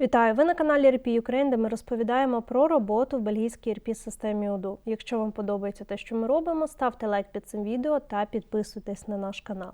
Вітаю! Ви на каналі RP Ukraine, де ми розповідаємо про роботу в бельгійській RP системі ОДУ. Якщо вам подобається те, що ми робимо, ставте лайк під цим відео та підписуйтесь на наш канал.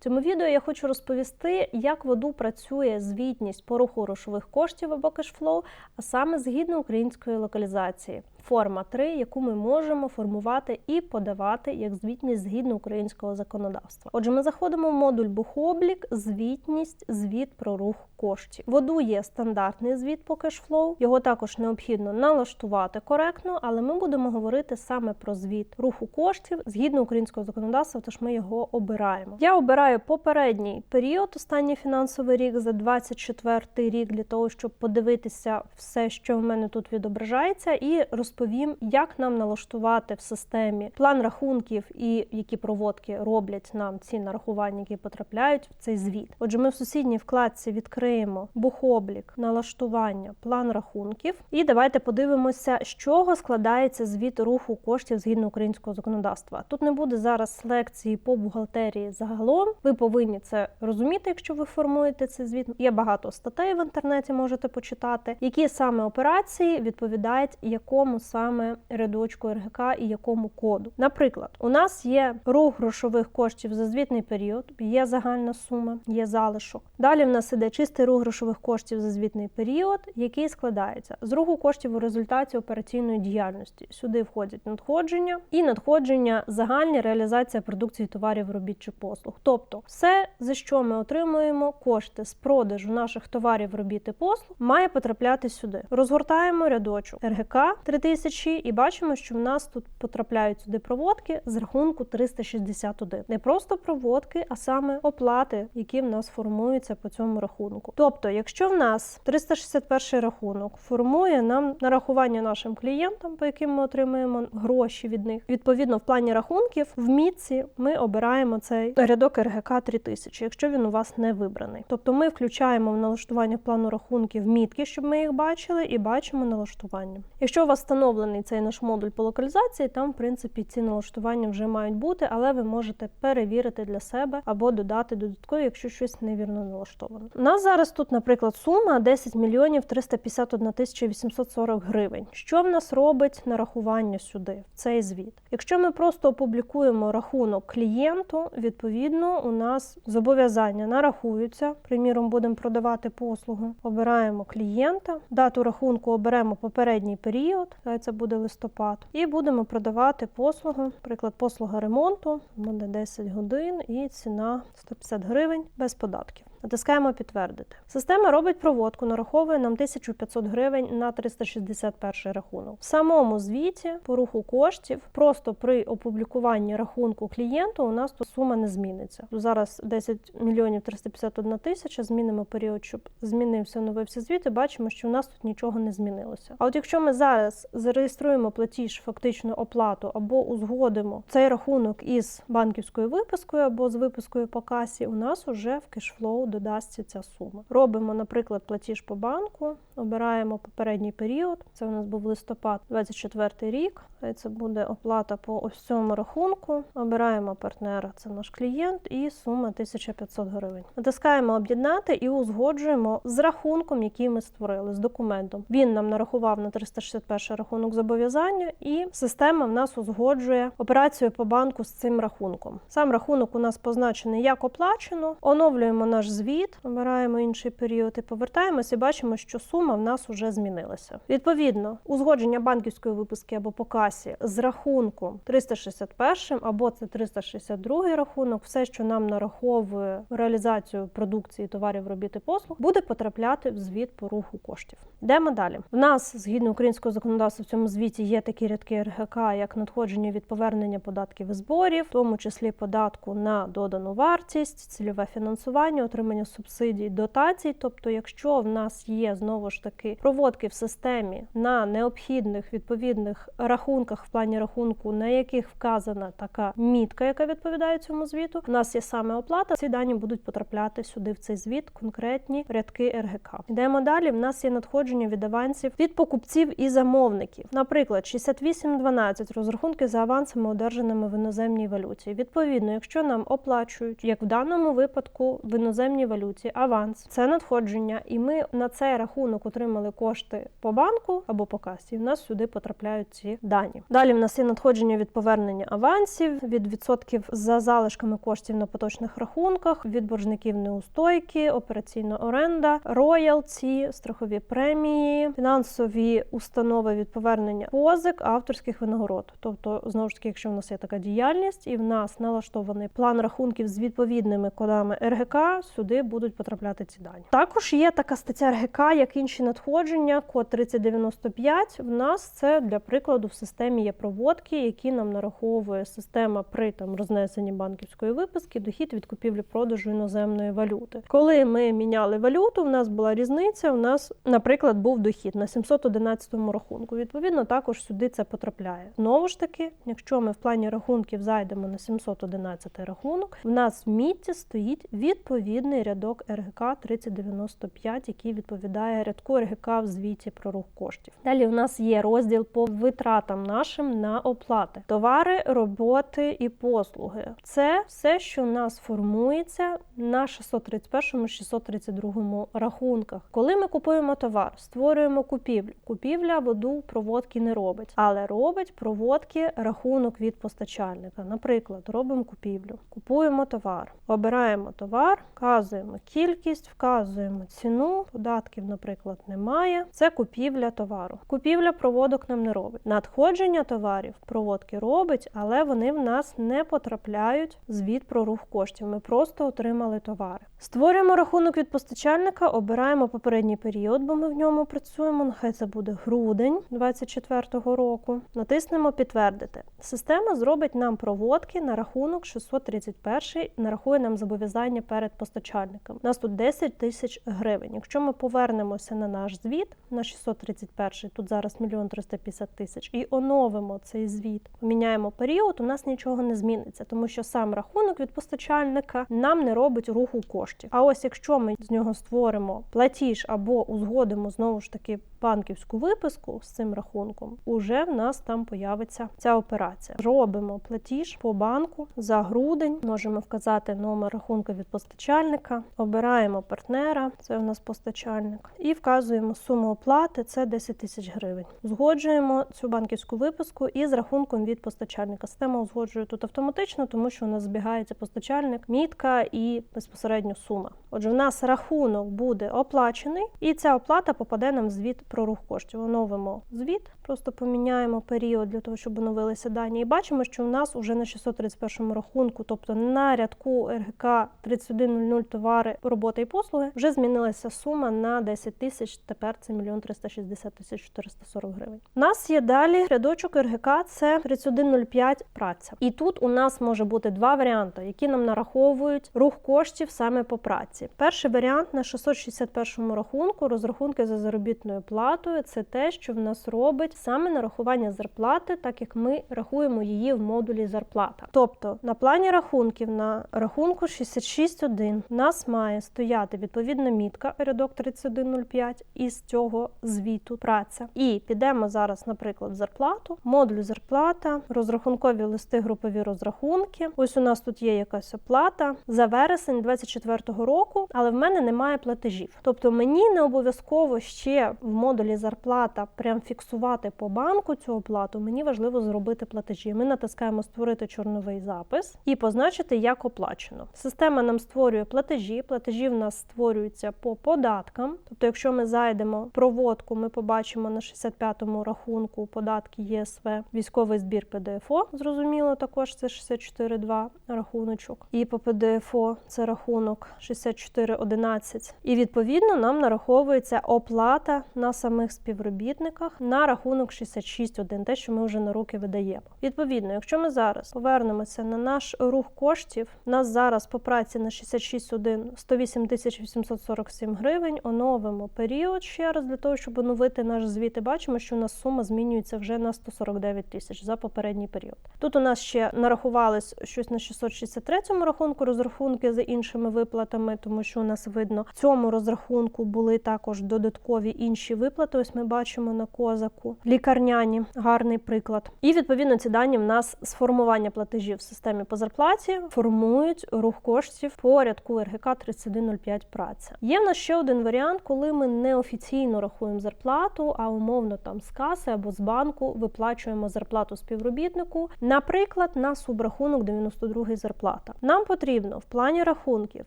В цьому відео я хочу розповісти, як в ОДУ працює звітність по руху грошових коштів або кешфлоу, а саме згідно української локалізації. Форма 3, яку ми можемо формувати і подавати як звітність згідно українського законодавства. Отже, ми заходимо в модуль Бухоблік, звітність, звіт про рух коштів. В ОДУ є стандартний звіт по кешфлоу. Його також необхідно налаштувати коректно, але ми будемо говорити саме про звіт руху коштів згідно українського законодавства, тож ми його обираємо. Я обираю попередній період, останній фінансовий рік за 24 рік, для того, щоб подивитися все, що в мене тут відображається, і розповім, як нам налаштувати в системі план рахунків і які проводки роблять нам ці нарахування, які потрапляють в цей звіт. Отже, ми в сусідній вкладці відкриємо бухоблік, налаштування, план рахунків. І давайте подивимося, з чого складається звіт руху коштів згідно українського законодавства. Тут не буде зараз лекції по бухгалтерії загалом. Ви повинні це розуміти, якщо ви формуєте цей звіт. Є багато статей в інтернеті, можете почитати, які саме операції відповідають якому саме рядочку РГК і якому коду. Наприклад, у нас є рух грошових коштів за звітний період, є загальна сума, є залишок. Далі в нас іде чистий рух грошових коштів за звітний період, який складається з руху коштів у результаті операційної діяльності. Сюди входять надходження і надходження загальні реалізація продукції товарів, робіт чи послуг. Тобто, все, за що ми отримуємо кошти з продажу наших товарів, робіт і послуг, має потрапляти сюди. Розгортаємо рядочок РГК 3000 і бачимо, що в нас тут потрапляють сюди проводки з рахунку 361. Не просто проводки, а саме оплати, які в нас формуються по цьому рахунку. Тобто, якщо в нас 361 рахунок формує нам нарахування нашим клієнтам, по яким ми отримуємо гроші від них, відповідно в плані рахунків в мітці ми обираємо цей рядок РГК 3000, якщо він у вас не вибраний. Тобто ми включаємо в налаштування плану рахунків мітки, щоб ми їх бачили, і бачимо налаштування. Якщо у вас встановлений цей наш модуль по локалізації, там в принципі ці налаштування вже мають бути, але ви можете перевірити для себе або додати додаткові, якщо щось невірно налаштовано. У нас зараз тут, наприклад, сума 10 мільйонів 351 тисяча 840 гривень. Що в нас робить нарахування сюди, в цей звіт? Якщо ми просто опублікуємо рахунок клієнту, відповідно у нас зобов'язання нарахуються. Приміром, будемо продавати послугу. Обираємо клієнта, дату рахунку оберемо попередній період, хай це буде листопад, і будемо продавати послугу. Наприклад, послуга ремонту буде 10 годин і ціна 150 гривень без податків. Натискаємо підтвердити. Система робить проводку, нараховує нам 1500 гривень на 361 рахунок. В самому звіті по руху коштів просто при опублікуванні рахунку клієнту у нас тут сума не зміниться. Зараз 10 мільйонів 351 тисяча. Змінимо період, щоб змінився оновився звіт. і Бачимо, що у нас тут нічого не змінилося. А от якщо ми зараз зареєструємо платіж, фактичну оплату або узгодимо цей рахунок із банківською випискою або з випискою по касі, у нас уже в кешфлоу додасться ця сума. Робимо, наприклад, платіж по банку, обираємо попередній період. Це у нас був листопад, 24 рік. Це буде оплата по ось цьому рахунку. Обираємо партнера, це наш клієнт, і сума 1500 гривень. Натискаємо об'єднати і узгоджуємо з рахунком, який ми створили, з документом. Він нам нарахував на 361 рахунок зобов'язання, і система в нас узгоджує операцію по банку з цим рахунком. Сам рахунок у нас позначений як оплачено. Оновлюємо наш звіт, обираємо інший період і повертаємось і бачимо, що сума в нас вже змінилася. Відповідно, узгодження банківської виписки або по касі з рахунком 361 або це 362 рахунок, все, що нам нараховує реалізацію продукції товарів, робіт і послуг, буде потрапляти в звіт по руху коштів. Йдемо далі. В нас згідно українського законодавства в цьому звіті є такі рядки РГК, як надходження від повернення податків і зборів, в тому числі податку на додану вартість, цільове фінансування, отримання субсидій, дотацій. Тобто, якщо в нас є знову ж таки проводки в системі на необхідних відповідних рахунках в плані рахунку, на яких вказана така мітка, яка відповідає цьому звіту, у нас є саме оплата. Ці дані будуть потрапляти сюди в цей звіт, конкретні рядки РГК. Йдемо далі. В нас є надходження від авансів від покупців і замовників. Наприклад, 6812 розрахунки за авансами, одержаними в іноземній валюті. Відповідно, якщо нам оплачують, як в даному випадку в іноземній іноземній валюті аванс. Це надходження, і ми на цей рахунок отримали кошти по банку або по касі. І в нас сюди потрапляють ці дані. Далі в нас є надходження від повернення авансів, від відсотків за залишками коштів на поточних рахунках, від боржників неустойки, операційна оренда, роялці, страхові премії, фінансові установи від повернення позик, авторських винагород. Тобто, знову ж таки, якщо в нас є така діяльність, і в нас налаштований план рахунків з відповідними кодами РГК, сюди будуть потрапляти ці дані. Також є така стаття РГК, як інші надходження, код 3095. В нас це для прикладу в системі є проводки, які нам нараховує система при там рознесенні банківської виписки, дохід від купівлі-продажу іноземної валюти. Коли ми міняли валюту, в нас була різниця. У нас, наприклад, був дохід на 711 рахунку. Відповідно, також сюди це потрапляє. Знову ж таки, якщо ми в плані рахунків зайдемо на 711 рахунок, в нас в мітці стоїть відповідний рядок РГК 3095, який відповідає рядку РГК в звіті про рух коштів. Далі у нас є розділ по витратам нашим на оплати, товари, роботи і послуги. Це все, що в нас формується на 631 632 рахунках. Коли ми купуємо товар, створюємо купівлю. Купівля воду проводки не робить, але робить проводки рахунок від постачальника. Наприклад, робимо купівлю, купуємо товар, обираємо товар, вказуємо кількість, вказуємо ціну. Податків, наприклад, немає. Це купівля товару. Купівля проводок нам не робить. Надходження товарів проводки робить, але вони в нас не потрапляють звіт про рух коштів. Ми просто отримали товари. Створюємо рахунок від постачальника, обираємо попередній період, бо ми в ньому працюємо. Нехай це буде грудень 2024 року. Натиснемо підтвердити. Система зробить нам проводки на рахунок 631, нарахує нам зобов'язання перед постачальником. У нас тут 10 тисяч гривень. Якщо ми повернемося на наш звіт на 631, тут зараз 1 350 тисяч, і оновимо цей звіт, поміняємо період, у нас нічого не зміниться, тому що сам рахунок від постачальника нам не робить руху коштів. А ось якщо ми з нього створимо платіж або узгодимо знову ж таки банківську виписку з цим рахунком, уже в нас там появиться ця операція. Робимо платіж по банку за грудень, можемо вказати номер рахунку від постачальника, обираємо партнера, це у нас постачальник, і вказуємо суму оплати, це 10 тисяч гривень. Узгоджуємо цю банківську виписку із рахунком від постачальника. Система узгоджує тут автоматично, тому що у нас збігається постачальник, мітка і безпосередньо сума. Отже, в нас рахунок буде оплачений, і ця оплата попаде нам в звіт про рух коштів. Оновимо звіт, просто поміняємо період для того, щоб оновилися дані. І бачимо, що в нас уже на 631 рахунку, тобто на рядку РГК 3100 товари, роботи і послуги, вже змінилася сума на 10 тисяч. Тепер це 1 360 тисяч 440 гривень. У нас є далі рядочок РГК, це 3105 праця. І тут у нас може бути два варіанти, які нам нараховують рух коштів саме по праці. Перший варіант на 661 рахунку розрахунки за заробітною платою. Це те, що в нас робить саме нарахування зарплати, так як ми рахуємо її в модулі зарплата. Тобто на плані рахунків на рахунку 66.1 в нас має стояти відповідна мітка рядок 3105 із цього звіту праця. І підемо зараз, наприклад, в зарплату, модуль зарплата, розрахункові листи, групові розрахунки. Ось у нас тут є якась оплата за вересень 24 року, але в мене немає платежів. Тобто мені не обов'язково ще в модулі зарплата прям фіксувати по банку цю оплату. Мені важливо зробити платежі. Ми натискаємо створити чорновий запис і позначити як оплачено. Система нам створює платежі. Платежі в нас створюються по податкам. Тобто, якщо ми зайдемо в проводку, ми побачимо на 65-му рахунку податки ЄСВ, військовий збір ПДФО. Зрозуміло, також це 64,2 рахуночок. І по ПДФО це рахунок 64,11. І відповідно нам нараховується оплата на самих співробітниках на рахунок 66,1, те, що ми вже на руки видаємо. Відповідно, якщо ми зараз повернемося на наш рух коштів, нас зараз по праці на 66,1 108 тисяч 847 гривень. Оновимо період ще раз для того, щоб оновити наш звіт. І бачимо, що у нас сума змінюється вже на 149 тисяч за попередній період. Тут у нас ще нарахувалось щось на 663 рахунку розрахунки за іншими виплатами, тому що у нас видно в цьому розрахунку були також додаткові інші виплати. Ось ми бачимо на козаку. Лікарняні гарний приклад. І відповідно ці дані в нас з формування платежів в системі по зарплаті формують рух коштів по рядку РГК 3105 праця. Є в нас ще один варіант, коли ми неофіційно рахуємо зарплату, а умовно там з каси або з банку виплачуємо зарплату співробітнику. Наприклад, на субрахунок 92 зарплата. Нам потрібно в плані рахунків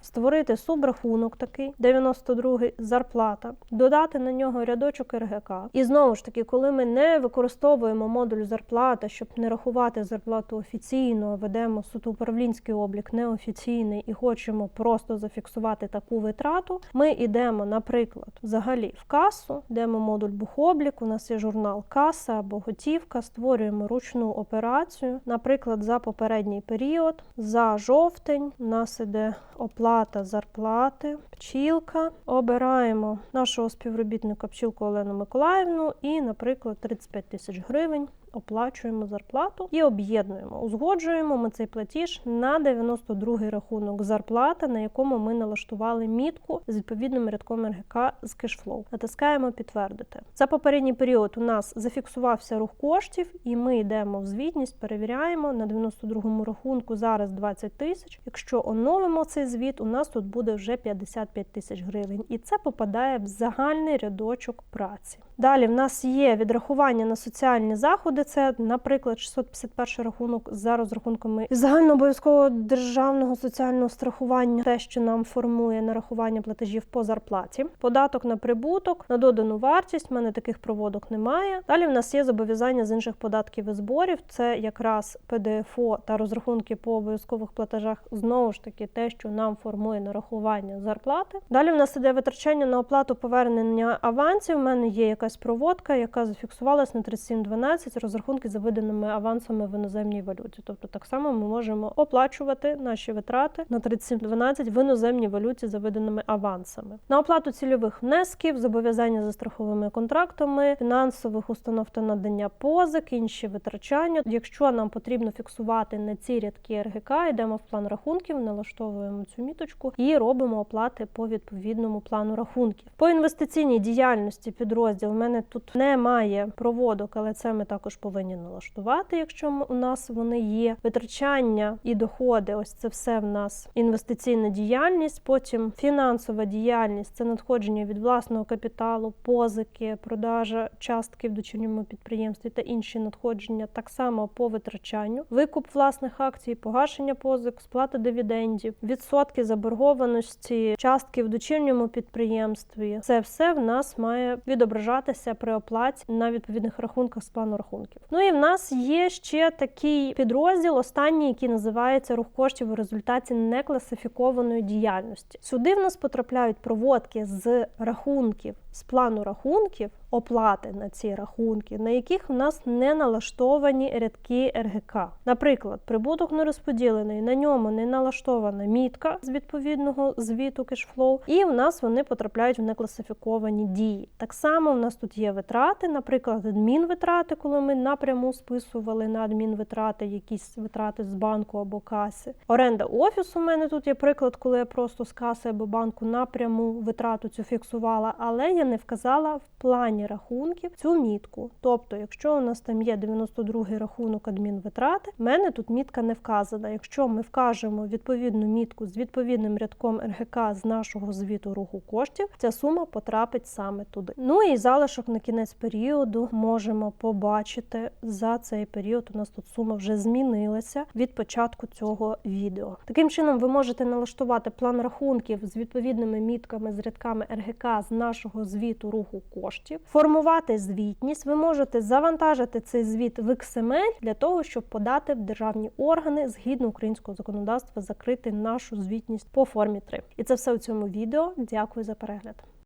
створити субрахунок такий 92 зарплата, додати на нього рядочок РГК. І знову ж таки, коли ми не використовуємо модуль зарплата, щоб не рахувати зарплату офіційно, ведемо суто управлінський облік неофіційний і хочемо просто зафіксувати таку витрату, ми йдемо, наприклад, взагалі в касу, йдемо модуль бухоблік, у нас є журнал каса або готівка, створюємо ручну операцію, наприклад, за попередній період, за жовтень у нас іде оплата зарплати, пчілка. Обираємо нашого співробітника пчілку Олену Миколаївну і, наприклад, 35 тисяч гривень. Оплачуємо зарплату і об'єднуємо, узгоджуємо ми цей платіж на 92-й рахунок зарплата, на якому ми налаштували мітку з відповідним рядком РГК з кешфлоу. Натискаємо підтвердити. За попередній період у нас зафіксувався рух коштів, і ми йдемо в звітність, перевіряємо на 92-му рахунку. Зараз 20 тисяч. Якщо оновимо цей звіт, у нас тут буде вже 55 тисяч гривень, і це попадає в загальний рядочок праці. Далі в нас є відрахування на соціальні заходи. Це, наприклад, 651 рахунок за розрахунками загальнообов'язкового державного соціального страхування, те, що нам формує нарахування платежів по зарплаті, податок на прибуток, на додану вартість. У мене таких проводок немає. Далі в нас є зобов'язання з інших податків і зборів. Це якраз ПДФО та розрахунки по обов'язкових платежах. Знову ж таки, те, що нам формує нарахування зарплати. Далі в нас іде витрачання на оплату повернення авансів. У мене є якась проводка, яка зафіксувалась на 3712 розрахунки за виданими авансами в іноземній валюті. Тобто так само ми можемо оплачувати наші витрати на 3712 в іноземній валюті за виданими авансами. На оплату цільових внесків, зобов'язання за страховими контрактами, фінансових установ та надання позик, інші витрачання. Якщо нам потрібно фіксувати на ці рядки РГК, йдемо в план рахунків, налаштовуємо цю міточку і робимо оплати по відповідному плану рахунків. По інвестиційній діяльності підрозділ у мене тут немає проводок, але це ми також повинні налаштувати, якщо у нас вони є. Витрачання і доходи ось це все в нас інвестиційна діяльність. Потім фінансова діяльність це надходження від власного капіталу, позики, продажа частки в дочірньому підприємстві та інші надходження, так само по витрачанню, викуп власних акцій, погашення позик, сплата дивідендів, відсотки заборгованості, частки в дочірньому підприємстві. Це все в нас має відображатися при оплаті на відповідних рахунках з плану рахунків. Ну і в нас є ще такий підрозділ, останній, який називається рух коштів у результаті некласифікованої діяльності. Сюди в нас потрапляють проводки з рахунків, з плану рахунків, оплати на ці рахунки, на яких в нас не налаштовані рядки РГК. Наприклад, прибуток не розподілений, на ньому не налаштована мітка з відповідного звіту кешфлоу, і в нас вони потрапляють в некласифіковані дії. Так само в нас тут є витрати, наприклад, адмінвитрати, коли ми напряму списували на адмінвитрати якісь витрати з банку або каси. Оренда офісу у мене тут є приклад, коли я просто з каси або банку напряму витрату цю фіксувала, але я не вказала в плані рахунків цю мітку. Тобто, якщо у нас там є 92-й рахунок адмінвитрати, в мене тут мітка не вказана. Якщо ми вкажемо відповідну мітку з відповідним рядком РГК з нашого звіту руху коштів, ця сума потрапить саме туди. Ну і залишок на кінець періоду можемо побачити за цей період. У нас тут сума вже змінилася від початку цього відео. Таким чином, ви можете налаштувати план рахунків з відповідними мітками з рядками РГК з нашого звіту руху коштів, формувати звітність. Ви можете завантажити цей звіт в XML для того, щоб подати в державні органи згідно українського законодавства, закрити нашу звітність по формі 3. І це все у цьому відео. Дякую за перегляд.